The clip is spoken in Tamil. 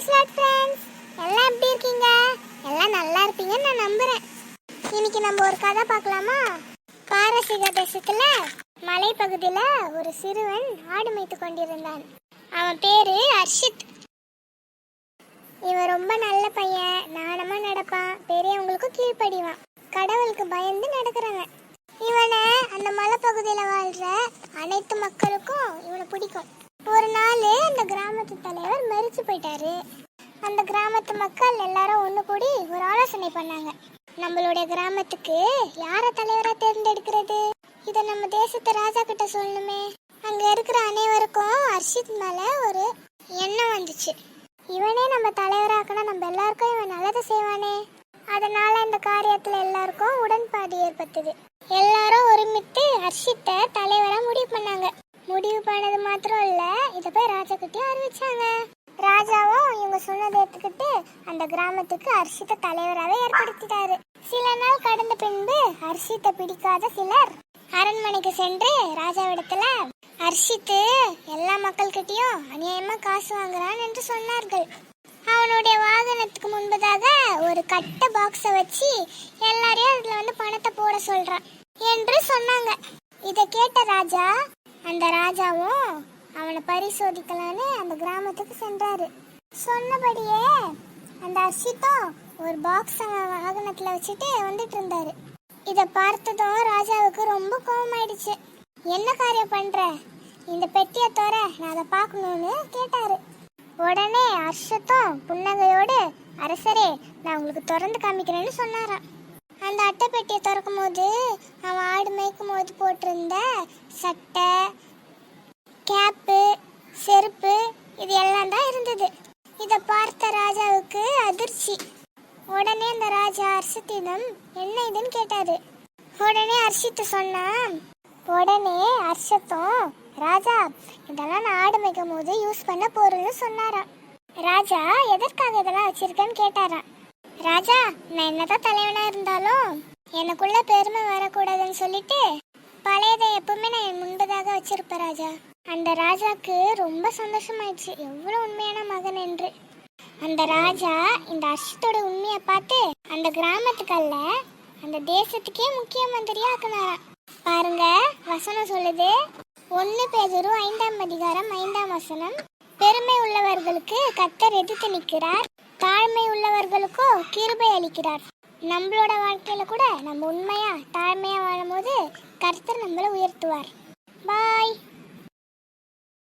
பிரைஸ்லாட் ஃப்ரெண்ட்ஸ் எல்லாம் எப்படி இருக்கீங்க? எல்லாம் நல்லா இருப்பீங்கன்னு நான் நம்புறேன். இன்னைக்கு நம்ம ஒரு கதை பார்க்கலாமா? பாரசீக தேசத்துல மலைப்பகுதியில ஒரு சிறுவன் ஆடு மேய்த்து கொண்டிருந்தான். அவன் பேரு அர்ஷித். இவன் ரொம்ப நல்ல பையன் நாணமா நடப்பான் பெரியவங்களுக்கும் கீழ்ப்படிவான். கடவுளுக்கு பயந்து நடக்கிறவன். இவனை அந்த மலைப்பகுதியில வாழ்ற அனைத்து மக்களுக்கும் இவனை பிடிக்கும். கிராமத்து தலைவர் மரிச்சு போயிட்டாரு. அந்த கிராமத்து மக்கள் எல்லாரும் ஒன்று கூடி ஒரு ஆலோசனை பண்ணாங்க. நம்மளுடைய கிராமத்துக்கு யாரை தலைவரா தேர்ந்தெடுக்கிறது? இதை நம்ம தேசத்து ராஜா கிட்ட சொல்லணுமே. அங்க இருக்கிற அனைவருக்கும் அர்ஷித் மேல ஒரு எண்ணம் வந்துச்சு. இவனே நம்ம தலைவராக்கணும் நம்ம எல்லாருக்கும் இவன் நல்லதை செய்வானே. அதனால இந்த காரியத்துல எல்லாருக்கும் உடன்பாடு ஏற்பட்டது. எல்லாரும் ஒருமித்து ஹர்ஷித்தை தலைவரா முடிவு பண்ணாங்க. முடிவு பண்ணது மாத்திரம் இல்லை போய் ராஜா கிட்டே அறிவிச்சாங்க. ராஜாவும் இவங்க சொன்னதை ஏத்துக்கிட்டு அந்த கிராமத்துக்கு ஹர்ஷித்தை தலைவராகவே ஏற்படுத்திட்டாரு. சில நாள் கடந்த பின்பு ஹர்ஷித்தை பிடிக்காத சிலர் அரண்மனைக்கு சென்று ராஜாவிடத்துல ஹர்ஷித்து எல்லா மக்கள்கிட்டயும் அநியாயமா காசு வாங்குறான் என்று சொன்னார்கள். அவனுடைய வாகனத்துக்கு முன்பதாக ஒரு கட்ட பாக்ஸ வச்சு எல்லாரையும் அதுல வந்து பணத்தை போட சொல்றான் என்று சொன்னாங்க. இத கேட்ட ராஜா அந்த ராஜாவும் அவனை பரிசோதிக்கலான்னு அந்த கிராமத்துக்கு சென்றாரு. சொன்னபடியே அந்த அர்ஷித்தும் ஒரு பாக்ஸ் வாகனத்தில் வாகனத்துல வச்சுட்டு வந்துட்டு இருந்தாரு. இத பார்த்ததும் ராஜாவுக்கு ரொம்ப கோவமாயிடுச்சு. என்ன காரியம் பண்ற? இந்த பெட்டியை தோற நான் அதை பார்க்கணும்னு கேட்டாரு. உடனே அர்ஷத்தும் புன்னகையோடு அரசரே நான் உங்களுக்கு திறந்து காமிக்கிறேன்னு சொன்னாராம். அந்த அட்டை பெட்டியை திறக்கும் போது அவன் ஆடு மேய்க்கும் போது போட்டிருந்த சட்டை கேப்பு செருப்பு இது எல்லாம் தான் இருந்தது இதை பார்த்த ராஜாவுக்கு உடனே அந்த ராஜா ஹர்ஷத்திடம் என்ன இதுன்னு கேட்டாரு. உடனே ஹர்ஷித்து சொன்னான் உடனே ஹர்ஷத்தும் ராஜா இதெல்லாம் நான் ஆடு மேய்க்கும் போது யூஸ் பண்ண பொருள்னு சொன்னாராம். ராஜா எதற்காக இதெல்லாம் வச்சிருக்கேன்னு கேட்டாராம். ராஜா நான் என்னதான் தலைவனா இருந்தாலும் எனக்குள்ள பெருமை வரக்கூடாதுன்னு சொல்லிட்டு பழையதை எப்பவுமே நான் என் முன்பதாக வச்சிருப்பேன் ராஜா. அந்த ராஜாக்கு ரொம்ப சந்தோஷமாயிடுச்சு. எவ்வளவு உண்மையான மகன் என்று. அந்த ராஜா இந்த அர்ஷத்தோட உண்மையை பார்த்து அந்த கிராமத்துக்கல்ல அந்த தேசத்துக்கே முக்கிய மந்திரியா ஆக்குனாராம். பாருங்க வசனம் சொல்லுது ஒன்னு பேதரும் ஐந்தாம் அதிகாரம் ஐந்தாம் வசனம் பெருமை உள்ளவர்களுக்கு கத்தர் எதிர்த்து நிற்கிறார் தாழ்மை உள்ளவர்களுக்கோ கிருபை அளிக்கிறார். நம்மளோட வாழ்க்கையில கூட நம்ம உண்மையா தாழ்மையா வாழும்போது கர்த்தர் நம்மளை உயர்த்துவார். பாய்.